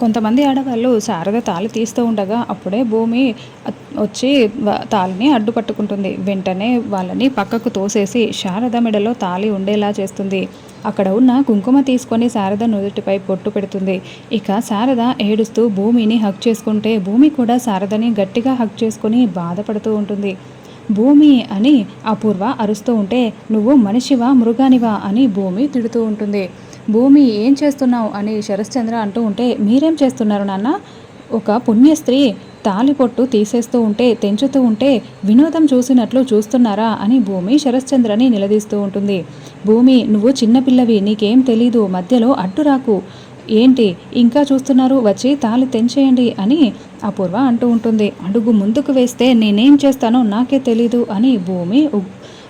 కొంతమంది ఆడవాళ్ళు శారద తాళి తీస్తూ ఉండగా అప్పుడే భూమి వచ్చి తాళిని అడ్డుపట్టుకుంటుంది. వెంటనే వాళ్ళని పక్కకు తోసేసి శారద మెడలో తాళి ఉండేలా చేస్తుంది. అక్కడ ఉన్న కుంకుమ తీసుకొని శారద నుదుటిపై పొట్టు పెడుతుంది. ఇక శారద ఏడుస్తూ భూమిని హక్ చేసుకుంటే భూమి కూడా శారదని గట్టిగా హక్ చేసుకుని బాధపడుతూ ఉంటుంది. భూమి అని అపూర్వ అరుస్తూ ఉంటే నువ్వు మనిషివా మృగానివా? అని భూమి తిడుతూ ఉంటుంది. భూమి ఏం చేస్తున్నావు అని శరశ్చంద్ర అంటూ ఉంటే మీరేం చేస్తున్నారు నాన్న ఒక పుణ్యస్త్రీ తాలిపొట్టు తీసేస్తూ ఉంటే తెంచుతూ ఉంటే వినోదం చూసినట్లు చూస్తున్నారా అని భూమి శరశ్చంద్రని నిలదీస్తూ ఉంటుంది. భూమి నువ్వు చిన్నపిల్లవి నీకేం తెలీదు మధ్యలో అడ్డురాకు ఏంటి ఇంకా చూస్తున్నారు? వచ్చి తాళి తెంచేయండి అని అపూర్వ అంటూ ఉంటుంది. అడుగు ముందుకు వేస్తే నేనేం చేస్తానో నాకే తెలీదు అని భూమి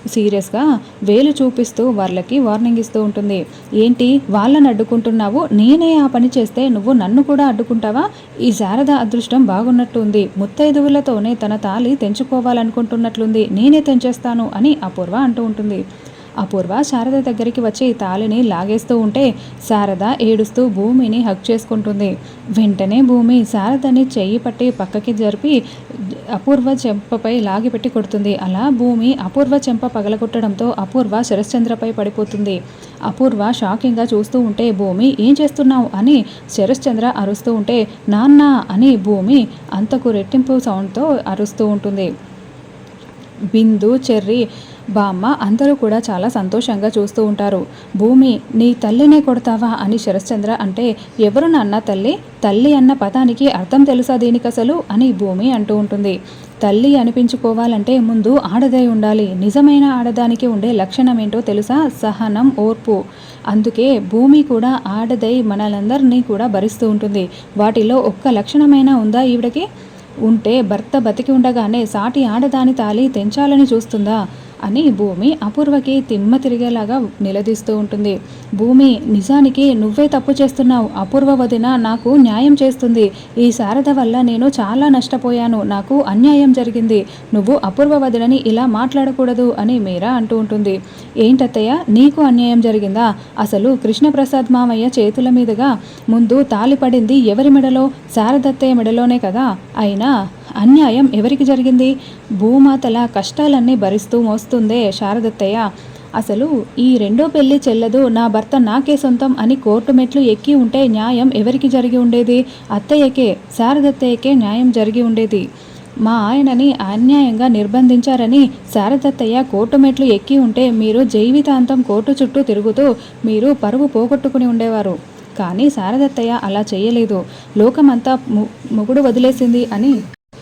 సీరియస్గా వేలు చూపిస్తూ వాళ్ళకి వార్నింగ్ ఇస్తూ ఉంటుంది. ఏంటి? వాళ్ళని అడ్డుకుంటున్నావు? నేనే ఆ పని చేస్తే నువ్వు నన్ను కూడా అడ్డుకుంటావా? ఈ శారద అదృష్టం బాగున్నట్టు ఉంది ముత్తైదువులతోనే తన తాలి తెంచుకోవాలనుకుంటున్నట్లుంది. నేనే తెంచేస్తాను అని అపూర్వ అంటూ ఉంటుంది. అపూర్వ శారద దగ్గరికి వచ్చి తాళిని లాగేస్తూ ఉంటే శారద ఏడుస్తూ భూమిని హక్ చేసుకుంటుంది. వెంటనే భూమి శారదని చెయ్యి పట్టి పక్కకి జరిపి అపూర్వ చెంపపై లాగిపెట్టి కొడుతుంది. అలా భూమి అపూర్వ చెంప పగలగొట్టడంతో అపూర్వ శరశ్చంద్రపై పడిపోతుంది. అపూర్వ షాకింగ్గా చూస్తూ ఉంటే భూమి ఏం చేస్తున్నావు? అని శరశ్చంద్ర అరుస్తూ ఉంటే నాన్న అని భూమి అంతకు రెట్టింపు సౌండ్తో అరుస్తూ ఉంటుంది. బిందు చెర్రీ బామ్మ అందరూ కూడా చాలా సంతోషంగా చూస్తూ ఉంటారు. భూమి నీ తల్లినే కొడతావా అని శరశ్చంద్ర అంటే ఎవరు నాన్న తల్లి? తల్లి అన్న పదానికి అర్థం తెలుసా దీనికి అసలు? అని భూమి అంటూ ఉంటుంది. తల్లి అనిపించుకోవాలంటే ముందు ఆడదై ఉండాలి. నిజమైన ఆడదానికి ఉండే లక్షణం ఏంటో తెలుసా? సహనం ఓర్పు. అందుకే భూమి కూడా ఆడదై మనలందరినీ కూడా భరిస్తూ ఉంటుంది. వాటిలో ఒక్క లక్షణమైనా ఉందా ఈవిడకి? ఉంటే భర్త బతికి ఉండగానే సాటి ఆడదాని తాలి తెంచాలని చూస్తుందా? అని భూమి అపూర్వకి తిమ్మ తిరిగేలాగా నిలదీస్తూ ఉంటుంది. భూమి నిజానికి నువ్వే తప్పు చేస్తున్నావు. అపూర్వ వదిన నాకు న్యాయం చేస్తుంది. ఈ శారద వల్ల నేను చాలా నష్టపోయాను. నాకు అన్యాయం జరిగింది. నువ్వు అపూర్వ వదినని ఇలా మాట్లాడకూడదు అని మీరా అంటూ ఉంటుంది. ఏంటత్తయ్య నీకు అన్యాయం జరిగిందా? అసలు కృష్ణప్రసాద్ మామయ్య చేతుల మీదుగా ముందు తాలి పడింది ఎవరి మెడలో? శారదత్తయ్య మెడలోనే కదా? అయినా అన్యాయం ఎవరికి జరిగింది? భూమాతల కష్టాలన్నీ భరిస్తూ మోస్తుందే శారదత్తయ్య. అసలు ఈ రెండో పెళ్ళి చెల్లదు నా భర్త నాకే సొంతం అని కోర్టు మెట్లు ఎక్కి ఉంటే న్యాయం ఎవరికి జరిగి ఉండేది? అత్తయ్యకే శారదత్తయ్యకే న్యాయం జరిగి ఉండేది. మా ఆయనని అన్యాయంగా నిర్బంధించారని శారదత్తయ్య కోర్టు మెట్లు ఎక్కి ఉంటే మీరు జీవితాంతం కోర్టు చుట్టూ తిరుగుతూ మీరు పరువు పోగొట్టుకుని ఉండేవారు. కానీ శారదత్తయ్య అలా చేయలేదు. లోకమంతా మొగుడు వదిలేసింది అని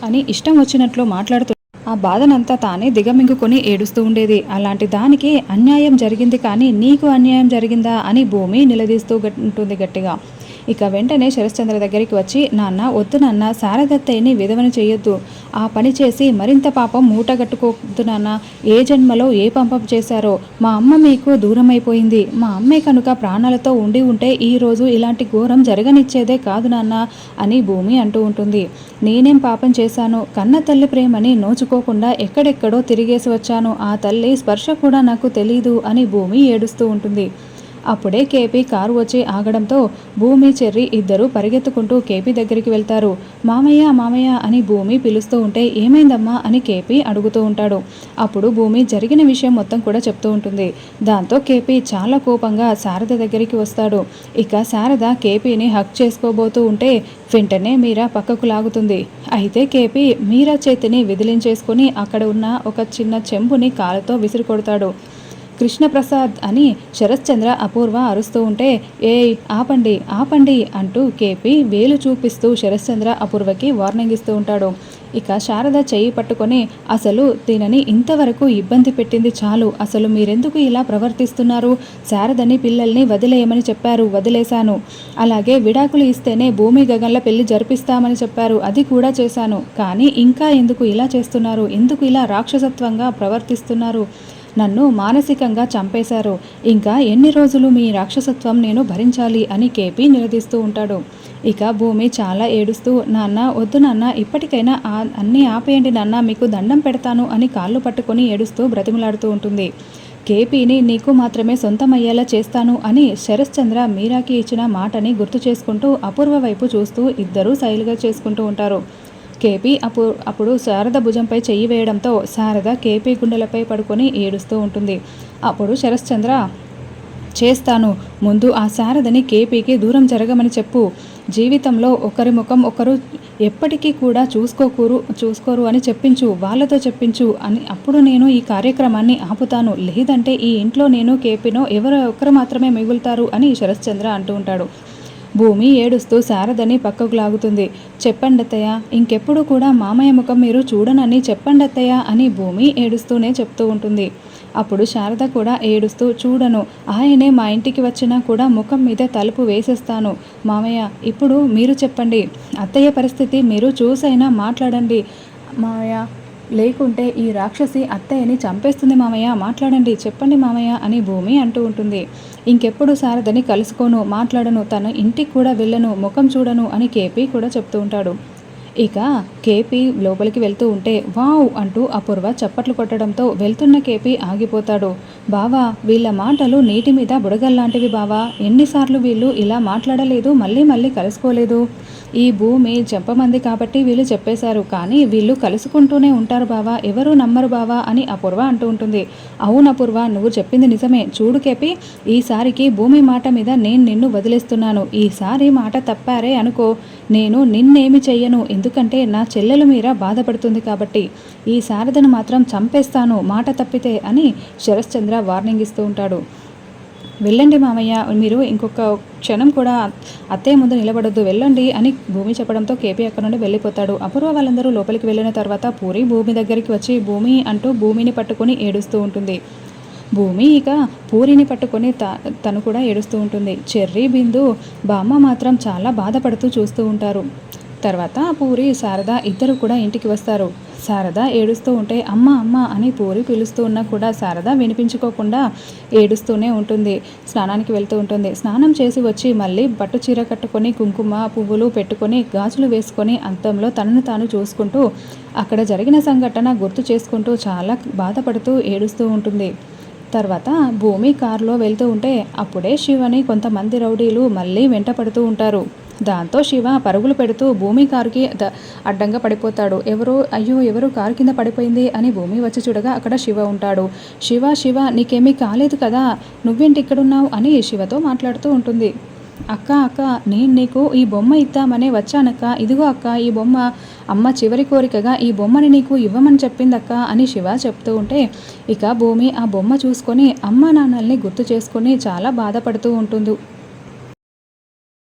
అని ఇష్టం వచ్చినట్లు మాట్లాడుతూ ఆ బాధనంతా తానే దిగమింగుకొని ఏడుస్తూ ఉండేది. అలాంటి దానికి అన్యాయం జరిగింది కానీ నీకు అన్యాయం జరిగిందా? అని భూమి నిలదీస్తూ ఉంటుంది గట్టిగా. ఇక వెంటనే శరశ్చంద్ర దగ్గరికి వచ్చి నాన్న వద్దు నాన్న శారదత్తయ్యని విధవను చేయొద్దు ఆ పని చేసి మరింత పాపం మూటగట్టుకోవద్దు నాన్న. ఏ జన్మలో ఏ పంపం చేశారో. మా అమ్మ మీకు దూరం అయిపోయింది మా అమ్మే కనుక ప్రాణాలతో ఉండి ఉంటే ఈరోజు ఇలాంటి ఘోరం జరగనిచ్చేదే కాదు నాన్న అని భూమి అంటూ ఉంటుంది. నేనేం పాపం చేశాను? కన్న తల్లి ప్రేమని నోచుకోకుండా ఎక్కడెక్కడో తిరిగేసి వచ్చాను. ఆ తల్లి స్పర్శ కూడా నాకు తెలీదు అని భూమి ఏడుస్తూ ఉంటుంది. అప్పుడే కేపీ కారు వచ్చి ఆగడంతో భూమి చెర్రి ఇద్దరు పరిగెత్తుకుంటూ కేపీ దగ్గరికి వెళ్తారు. మామయ్య మామయ్య అని భూమి పిలుస్తూ ఉంటే ఏమైందమ్మా అని కేపీ అడుగుతూ ఉంటాడు. అప్పుడు భూమి జరిగిన విషయం మొత్తం కూడా చెప్తూ ఉంటుంది. దాంతో కేపీ చాలా కోపంగా శారద దగ్గరికి వస్తాడు. ఇక శారద కేపీని హక్ చేసుకోబోతూ ఉంటే వెంటనే మీరా పక్కకు లాగుతుంది. అయితే కేపీ మీరా చేతిని విదిలించేసుకుని అక్కడ ఉన్న ఒక చిన్న చెంబుని కాలుతో విసిరి కొడతాడు కృష్ణప్రసాద్ అని శరత్చంద్ర అపూర్వ అరుస్తూ ఉంటే ఏయ్ ఆపండి ఆపండి అంటూ కేపీ వేలు చూపిస్తూ శరత్చంద్ర అపూర్వకి వార్నింగ్ ఇస్తూ ఉంటాడు. ఇక శారద చెయ్యి పట్టుకొని అసలు దీనని ఇంతవరకు ఇబ్బంది పెట్టింది చాలు. అసలు మీరెందుకు ఇలా ప్రవర్తిస్తున్నారు? శారదని పిల్లల్ని వదిలేయమని చెప్పారు వదిలేశాను. అలాగే విడాకులు ఇస్తేనే భూమి గగన్ల పెళ్ళి జరిపిస్తామని చెప్పారు అది కూడా చేశాను. కానీ ఇంకా ఎందుకు ఇలా చేస్తున్నారు? ఎందుకు ఇలా రాక్షసత్వంగా ప్రవర్తిస్తున్నారు? నన్ను మానసికంగా చంపేశారు. ఇంకా ఎన్ని రోజులు మీ రాక్షసత్వం నేను భరించాలి అని కేపీ నిలదీస్తూ ఉంటాడు. ఇక భూమి చాలా ఏడుస్తూ నాన్న వద్దు నాన్న ఇప్పటికైనా అన్నీ ఆపేయండి నాన్న మీకు దండం పెడతాను అని కాళ్ళు పట్టుకొని ఏడుస్తూ బ్రతిమలాడుతూ ఉంటుంది. కేపీని నీకు మాత్రమే సొంతమయ్యేలా చేస్తాను అని శరశ్చంద్ర మీరాకి ఇచ్చిన మాటని గుర్తు చేసుకుంటూ అపూర్వ వైపు చూస్తూ ఇద్దరూ శైలిగా చేసుకుంటూ ఉంటారు. కేపీ అప్పుడు అప్పుడు శారద భుజంపై చెయ్యి వేయడంతో శారద కేపీ గుండెలపై పడుకొని ఏడుస్తూ ఉంటుంది. అప్పుడు శరశ్చంద్ర చేస్తాను. ముందు ఆ శారదని కేపీకి దూరం జరగమని చెప్పు. జీవితంలో ఒకరి ముఖం ఒకరు ఎప్పటికీ కూడా చూసుకోకూరు చూసుకోరు అని చెప్పించు వాళ్ళతో చెప్పించు అని అప్పుడు నేను ఈ కార్యక్రమాన్ని ఆపుతాను. లేదంటే ఈ ఇంట్లో నేను కేపీనో ఎవరో ఒకరు మాత్రమే మిగులుతారు అని శరశ్చంద్ర అంటూ ఉంటాడు. భూమి ఏడుస్తూ శారదని పక్కకు లాగుతుంది. చెప్పండత్తయ్య ఇంకెప్పుడు కూడా మామయ్య ముఖం మీరు చూడనని చెప్పండత్తయ్య అని భూమి ఏడుస్తూనే చెప్తూ ఉంటుంది. అప్పుడు శారద కూడా ఏడుస్తూ చూడను ఆయనే మా ఇంటికి వచ్చినా కూడా ముఖం మీద తలుపు వేసేస్తాను. మామయ్య ఇప్పుడు మీరు చెప్పండి. అత్తయ్య పరిస్థితి మీరు చూసైనా మాట్లాడండి. మామయ్య లేకుంటే ఈ రాక్షసి అత్తయ్యని చంపేస్తుంది మామయ్య. మాట్లాడండి చెప్పండి మామయ్య అని భూమి అంటూ ఉంటుంది. ఇంకెప్పుడు శారదని కలుసుకోను మాట్లాడను తన ఇంటికి కూడా వెళ్ళను ముఖం చూడను అని కేపీ కూడా చెప్తూ ఉంటాడు. ఇక కేపీ లోపలికి వెళ్తూ ఉంటే వావ్ అంటూ అపూర్వ చప్పట్లు కొట్టడంతో వెళ్తున్న కేపీ ఆగిపోతాడు. బావా వీళ్ళ మాటలు నీటి మీద బుడగల్లాంటివి బావా. ఎన్నిసార్లు వీళ్ళు ఇలా మాట్లాడలేదు మళ్ళీ మళ్ళీ కలుసుకోలేదు. ఈ భూమి చెప్పమంది కాబట్టి వీళ్ళు చెప్పేశారు కానీ వీళ్ళు కలుసుకుంటూనే ఉంటారు బావా. ఎవరు నమ్మరు బావా అని అపూర్వ అంటూ ఉంటుంది. అవును అపూర్వ నువ్వు చెప్పింది నిజమే. చూడు కేపి ఈసారికి భూమి మాట మీద నేను నిన్ను వదిలేస్తున్నాను. ఈసారి మాట తప్పారే అనుకో. నేను నిన్నేమి చెయ్యను. ఎందుకంటే నా చెల్లెల మీద బాధపడుతుంది కాబట్టి ఈ శారదను మాత్రం చంపేస్తాను మాట తప్పితే అని శరశ్చంద్ర వార్నింగ్ ఇస్తూ ఉంటాడు. వెళ్ళండి మామయ్య మీరు ఇంకొక క్షణం కూడా అత్తయ్య ముందు నిలబడొద్దు వెళ్ళండి అని భూమి చెప్పడంతో కేపీ అక్కడ నుండి వెళ్ళిపోతాడు. అపూర్వ వాళ్ళందరూ లోపలికి వెళ్ళిన తర్వాత పూరి భూమి దగ్గరికి వచ్చి భూమి అంటూ భూమిని పట్టుకొని ఏడుస్తూ ఉంటుంది. భూమి ఇక పూరిని పట్టుకొని త తను కూడా ఏడుస్తూ ఉంటుంది. చెర్రీ బిందు బామ్మ మాత్రం చాలా బాధపడుతూ చూస్తూ ఉంటారు. తర్వాత పూరి శారద ఇద్దరు కూడా ఇంటికి వస్తారు. శారద ఏడుస్తూ ఉంటే అమ్మ అమ్మ అని పూరి పిలుస్తూ ఉన్నా కూడా శారద వినిపించుకోకుండా ఏడుస్తూనే ఉంటుంది. స్నానానికి వెళ్తూ ఉంటుంది. స్నానం చేసి వచ్చి మళ్ళీ పట్టు చీర కట్టుకొని కుంకుమ పువ్వులు పెట్టుకొని గాజులు వేసుకొని అంతంలో తనను తాను చూసుకుంటూ అక్కడ జరిగిన సంఘటన గుర్తు చేసుకుంటూ చాలా బాధపడుతూ ఏడుస్తూ ఉంటుంది. తర్వాత భూమి కారులో వెళ్తూ ఉంటే అప్పుడే శివని కొంతమంది రౌడీలు మళ్ళీ వెంట పడుతూ ఉంటారు. దాంతో శివ పరుగులు పెడుతూ భూమి కారుకి అడ్డంగా పడిపోతాడు. ఎవరు అయ్యో ఎవరు కారు కింద పడిపోయింది అని భూమి వచ్చి చూడగా అక్కడ శివ ఉంటాడు. శివ శివ నీకేమీ కాలేదు కదా? నువ్వేంటి ఇక్కడున్నావు? అని శివతో మాట్లాడుతూ ఉంటుంది. అక్క అక్క నేను నీకు ఈ బొమ్మ ఇద్దామనే వచ్చానక్క. ఇదిగో అక్క ఈ బొమ్మ. అమ్మ చివరి కోరికగా ఈ బొమ్మని నీకు ఇవ్వమని చెప్పిందక్క అని శివ చెప్తూ ఉంటే ఇక భూమి ఆ బొమ్మ చూసుకొని అమ్మ నాన్నల్ని గుర్తు చేసుకొని చాలా బాధపడుతూ ఉంటుంది.